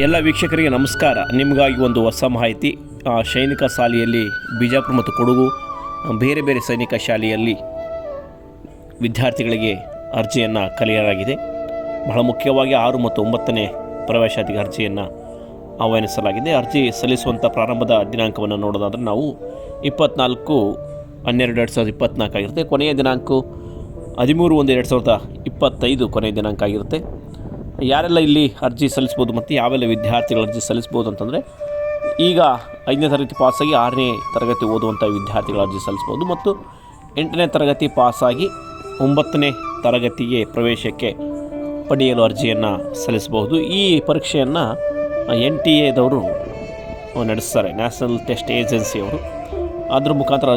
ಎಲ್ಲ ವೀಕ್ಷಕರಿಗೆ ನಮಸ್ಕಾರ. ನಿಮಗಾಗಿ ಒಂದು ಹೊಸ ಮಾಹಿತಿ. ಸೈನಿಕ ಶಾಲೆಯಲ್ಲಿ ಬಿಜಾಪುರ ಮತ್ತು ಕೊಡಗು ಬೇರೆ ಬೇರೆ ಸೈನಿಕ ಶಾಲೆಯಲ್ಲಿ ವಿದ್ಯಾರ್ಥಿಗಳಿಗೆ ಅರ್ಜಿಯನ್ನು ಕಲಿಯಲಾಗಿದೆ. ಬಹಳ ಮುಖ್ಯವಾಗಿ ಆರು ಮತ್ತು ಒಂಬತ್ತನೇ ಪ್ರವೇಶಾತಿಗೆ ಅರ್ಜಿಯನ್ನು ಆಹ್ವಾನಿಸಲಾಗಿದೆ. ಅರ್ಜಿ ಸಲ್ಲಿಸುವಂಥ ಪ್ರಾರಂಭದ ದಿನಾಂಕವನ್ನು ನೋಡೋದಾದರೆ ನಾವು ಇಪ್ಪತ್ನಾಲ್ಕು ಹನ್ನೆರಡು ಎರಡು ಸಾವಿರದ ಇಪ್ಪತ್ತ್ನಾಲ್ಕು ಆಗಿರುತ್ತೆ. ಕೊನೆಯ ದಿನಾಂಕ ಹದಿಮೂರು ಒಂದು ಎರಡು ಸಾವಿರದ ಇಪ್ಪತ್ತೈದು ಕೊನೆಯ ದಿನಾಂಕ ಆಗಿರುತ್ತೆ. ಯಾರೆಲ್ಲ ಇಲ್ಲಿ ಅರ್ಜಿ ಸಲ್ಲಿಸ್ಬೋದು ಮತ್ತು ಯಾವೆಲ್ಲ ವಿದ್ಯಾರ್ಥಿಗಳು ಅರ್ಜಿ ಸಲ್ಲಿಸ್ಬೋದು ಅಂತಂದರೆ ಈಗ ಐದನೇ ತರಗತಿ ಪಾಸಾಗಿ ಆರನೇ ತರಗತಿ ಓದುವಂಥ ವಿದ್ಯಾರ್ಥಿಗಳು ಅರ್ಜಿ ಸಲ್ಲಿಸ್ಬೋದು ಮತ್ತು ಎಂಟನೇ ತರಗತಿ ಪಾಸಾಗಿ ಒಂಬತ್ತನೇ ತರಗತಿಗೆ ಪ್ರವೇಶಕ್ಕೆ ಪಡೆಯಲು ಅರ್ಜಿಯನ್ನು ಸಲ್ಲಿಸಬಹುದು ಈ ಪರೀಕ್ಷೆಯನ್ನು ಎನ್ ಟಿ ಎದವರು ನಡೆಸ್ತಾರೆ, ನ್ಯಾಷನಲ್ ಟೆಸ್ಟ್ ಏಜೆನ್ಸಿಯವರು. ಅದ್ರ ಮುಖಾಂತರ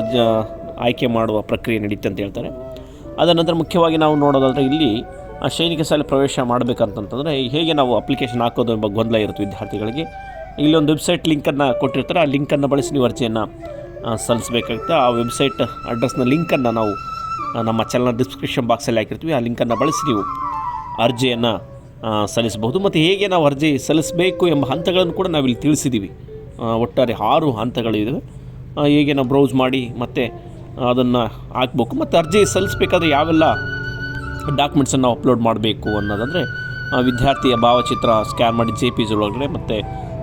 ಆಯ್ಕೆ ಮಾಡುವ ಪ್ರಕ್ರಿಯೆ ನಡೀತೆ ಅಂತ ಹೇಳ್ತಾರೆ. ಅದರ ನಂತರ ಮುಖ್ಯವಾಗಿ ನಾವು ನೋಡೋದಾದರೆ ಇಲ್ಲಿ ಆ ಸೈನಿಕ ಶಾಲೆ ಪ್ರವೇಶ ಮಾಡಬೇಕಂತಂತಂದರೆ ಹೇಗೆ ನಾವು ಅಪ್ಲಿಕೇಶನ್ ಹಾಕೋದು ಎಂಬ ಗೊಂದಲ ಇರುತ್ತೆ ವಿದ್ಯಾರ್ಥಿಗಳಿಗೆ. ಇಲ್ಲಿ ಒಂದು ವೆಬ್ಸೈಟ್ ಲಿಂಕನ್ನು ಕೊಟ್ಟಿರ್ತಾರೆ, ಆ ಲಿಂಕನ್ನು ಬಳಸಿ ನೀವು ಅರ್ಜಿಯನ್ನು ಸಲ್ಲಿಸಬೇಕಾಗುತ್ತೆ. ಆ ವೆಬ್ಸೈಟ್ ಅಡ್ರೆಸ್ನ ಲಿಂಕನ್ನು ನಾವು ನಮ್ಮ ಚಾನಲ್ ಡಿಸ್ಕ್ರಿಪ್ಷನ್ ಬಾಕ್ಸಲ್ಲಿ ಹಾಕಿರ್ತೀವಿ. ಆ ಲಿಂಕನ್ನು ಬಳಸಿ ನೀವು ಅರ್ಜಿಯನ್ನು ಸಲ್ಲಿಸಬಹುದು. ಮತ್ತು ಹೇಗೆ ನಾವು ಅರ್ಜಿ ಸಲ್ಲಿಸಬೇಕು ಎಂಬ ಹಂತಗಳನ್ನು ಕೂಡ ನಾವಿಲ್ಲಿ ತಿಳಿಸಿದ್ದೀವಿ ಒಟ್ಟಾರೆ ಆರು ಹಂತಗಳು ಇದ್ದಾವೆ ಹೇಗೆ ನಾವು ಬ್ರೌಸ್ ಮಾಡಿ ಮತ್ತು ಅದನ್ನು ಹಾಕ್ಬೇಕು. ಮತ್ತು ಅರ್ಜಿ ಸಲ್ಲಿಸಬೇಕಾದ್ರೆ ಯಾವೆಲ್ಲ ಡಾಕ್ಯುಮೆಂಟ್ಸನ್ನು ಅಪ್ಲೋಡ್ ಮಾಡಬೇಕು ಅನ್ನೋದಂದರೆ ವಿದ್ಯಾರ್ಥಿಯ ಭಾವಚಿತ್ರ ಸ್ಕ್ಯಾನ್ ಮಾಡಿ ಜೆ ಪಿ ಒಳಗಡೆ ಮತ್ತು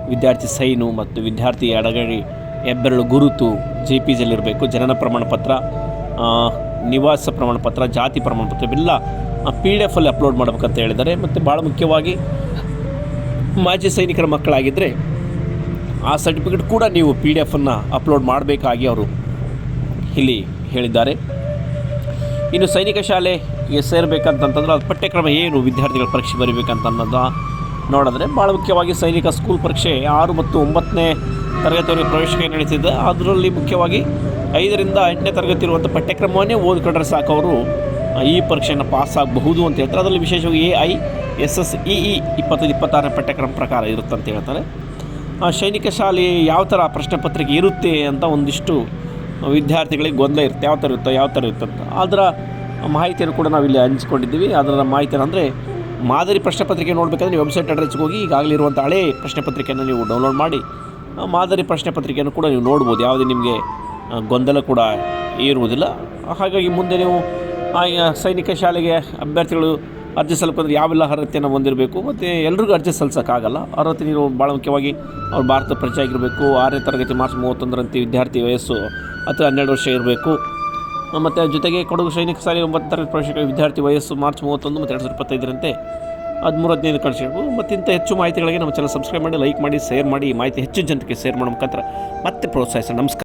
ವಿದ್ಯಾರ್ಥಿ ಸೈನು ಮತ್ತು ವಿದ್ಯಾರ್ಥಿ ಎಡಗಡೆ ಹೆಬ್ಬೆರಳು ಗುರುತು ಜೆ ಪಿ ಜಿಯಲ್ಲಿರಬೇಕು ಜನನ ಪ್ರಮಾಣ ಪತ್ರ ಆ, ನಿವಾಸ ಪ್ರಮಾಣ ಪತ್ರ ಜಾತಿ ಪ್ರಮಾಣ ಪತ್ರ ಇವೆಲ್ಲ ಪಿ ಡಿ ಎಫಲ್ಲಿ ಅಪ್ಲೋಡ್ ಮಾಡಬೇಕಂತ ಹೇಳಿದ್ದಾರೆ. ಮತ್ತು ಭಾಳ ಮುಖ್ಯವಾಗಿ ಮಾಜಿ ಸೈನಿಕರ ಮಕ್ಕಳಾಗಿದ್ದರೆ ಆ ಸರ್ಟಿಫಿಕೇಟ್ ಕೂಡ ನೀವು ಪಿ ಡಿ ಎಫನ್ನು ಅಪ್ಲೋಡ್ ಮಾಡಬೇಕಾಗಿ ಅವರು ಇಲ್ಲಿ ಹೇಳಿದ್ದಾರೆ. ಇನ್ನು ಸೈನಿಕ ಶಾಲೆಗೆ ಸೇರಬೇಕಂತಂತಂದ್ರೆ ಅದು ಪಠ್ಯಕ್ರಮ ಏನು? ವಿದ್ಯಾರ್ಥಿಗಳ ಪರೀಕ್ಷೆ ಬರೀಬೇಕಂತ ಅನ್ನೋದು ನೋಡಿದ್ರೆ ಭಾಳ ಮುಖ್ಯವಾಗಿ ಸೈನಿಕ ಸ್ಕೂಲ್ ಪರೀಕ್ಷೆ ಆರು ಮತ್ತು ಒಂಬತ್ತನೇ ತರಗತಿಯವರಿಗೆ ಪ್ರವೇಶಕ್ಕೆ ನಡೀತಿದೆ ಅದರಲ್ಲಿ ಮುಖ್ಯವಾಗಿ ಐದರಿಂದ ಎಂಟನೇ ತರಗತಿ ಇರುವಂಥ ಪಠ್ಯಕ್ರಮವನ್ನೇ ಓದ್ಕೊಂಡ್ರೆ ಸಾಕು ಅವರು. ಈ ಪರೀಕ್ಷೆಯನ್ನು ಪಾಸ್ ಆಗಬಹುದು ಅಂತ ಹೇಳ್ತಾರೆ. ಅದರಲ್ಲಿ ವಿಶೇಷವಾಗಿ A I, S S, E E ಇಪ್ಪತ್ತೈದು, ಇಪ್ಪತ್ತಾರನೇ ಪಠ್ಯಕ್ರಮ ಪ್ರಕಾರ ಇರುತ್ತೆ ಅಂತ ಹೇಳ್ತಾರೆ. ಸೈನಿಕ ಶಾಲೆ ಯಾವ ಥರ ಪ್ರಶ್ನೆ ಪತ್ರಿಕೆ ಇರುತ್ತೆ ಅಂತ ಒಂದಿಷ್ಟು ವಿದ್ಯಾರ್ಥಿಗಳಿಗೆ ಗೊಂದಲ ಇರುತ್ತೆ. ಯಾವ ಥರ ಇರುತ್ತೋ? ಯಾವ ಥರ ಇರುತ್ತೆ ಅಂತ. ಅದರ ಮಾಹಿತಿಯನ್ನು ಕೂಡ ನಾವಿಲ್ಲಿ ಹಂಚಿಕೊಂಡಿದ್ದೀವಿ. ಅದರ ಮಾಹಿತಿಯನ್ನು ಅಂದರೆ ಮಾದರಿ ಪ್ರಶ್ನೆ ಪತ್ರಿಕೆ ನೋಡಬೇಕಾದ್ರೆ ನೀವು ವೆಬ್ಸೈಟ್ ಅಡ್ರೆಸ್ಗೆ ಹೋಗಿ ಈಗಾಗಲೇ ಇರುವಂಥ ಹಳೇ ಪ್ರಶ್ನೆ ಪತ್ರಿಕೆಯನ್ನು ನೀವು ಡೌನ್ಲೋಡ್ ಮಾಡಿ ಮಾದರಿ ಪ್ರಶ್ನೆ ಪತ್ರಿಕೆಯನ್ನು ಕೂಡ ನೀವು ನೋಡ್ಬೋದು. ಯಾವುದೇ ನಿಮಗೆ ಗೊಂದಲ ಕೂಡ ಇರುವುದಿಲ್ಲ. ಹಾಗಾಗಿ ಮುಂದೆ ನೀವು ಸೈನಿಕ ಶಾಲೆಗೆ ಅಭ್ಯರ್ಥಿಗಳು ಅರ್ಜಿ ಸಲ್ಲಿಸಬೇಕಂದ್ರೆ ಯಾವೆಲ್ಲ ಅರ್ಹತೆಯನ್ನು ಹೊಂದಿರಬೇಕು? ಮತ್ತು ಎಲ್ರಿಗೂ ಅರ್ಜಿ ಸಲ್ಲಿಸೋಕ್ಕಾಗಲ್ಲ. ಅರ್ಹತೆ ನೀವು ಭಾಳ ಮುಖ್ಯವಾಗಿ ಅವ್ರು ಭಾರತ ಪರಿಚಯ ಆಗಿರಬೇಕು. ಆರನೇ ತರಗತಿ ಮಾರ್ಚ್ ಮೂವತ್ತೊಂದರಂತೆ ವಿದ್ಯಾರ್ಥಿ ವಯಸ್ಸು ಅಥವಾ ಹನ್ನೆರಡು ವರ್ಷ ಇರಬೇಕು. ಮತ್ತು ಜೊತೆಗೆ ಕೊಡಗು ಸೈನಿಕ ಸಾಲಿ ಒಂಬತ್ತು ತರಗತಿ ವಿದ್ಯಾರ್ಥಿ ವಯಸ್ಸು ಮಾರ್ಚ್ ಮೂವತ್ತೊಂದು ಮತ್ತು ಎರಡು ಸಾವಿರದ ಇಪ್ಪತ್ತೈದರಂತೆ ಹದಿಮೂರು ಹದಿನೈದು ಕಳಿಸಿರ್ಬೋದು ಮತ್ತು ಇಂಥ ಹೆಚ್ಚು ಮಾಹಿತಿಗಳಿಗೆ ನಮ್ಮ ಚಾನಲ್ ಸಬ್ಸ್ಕ್ರೈಬ್ ಮಾಡಿ ಲೈಕ್ ಮಾಡಿ ಶೇರ್ ಮಾಡಿ. ಈ ಮಾಹಿತಿ ಹೆಚ್ಚು ಜನರಿಗೆ ಶೇರ್ ಮಾಡೋ ಮುಖಾಂತರ ಮತ್ತೆ ಪ್ರೋತ್ಸಾಹಿಸಿ ನಮಸ್ಕಾರ.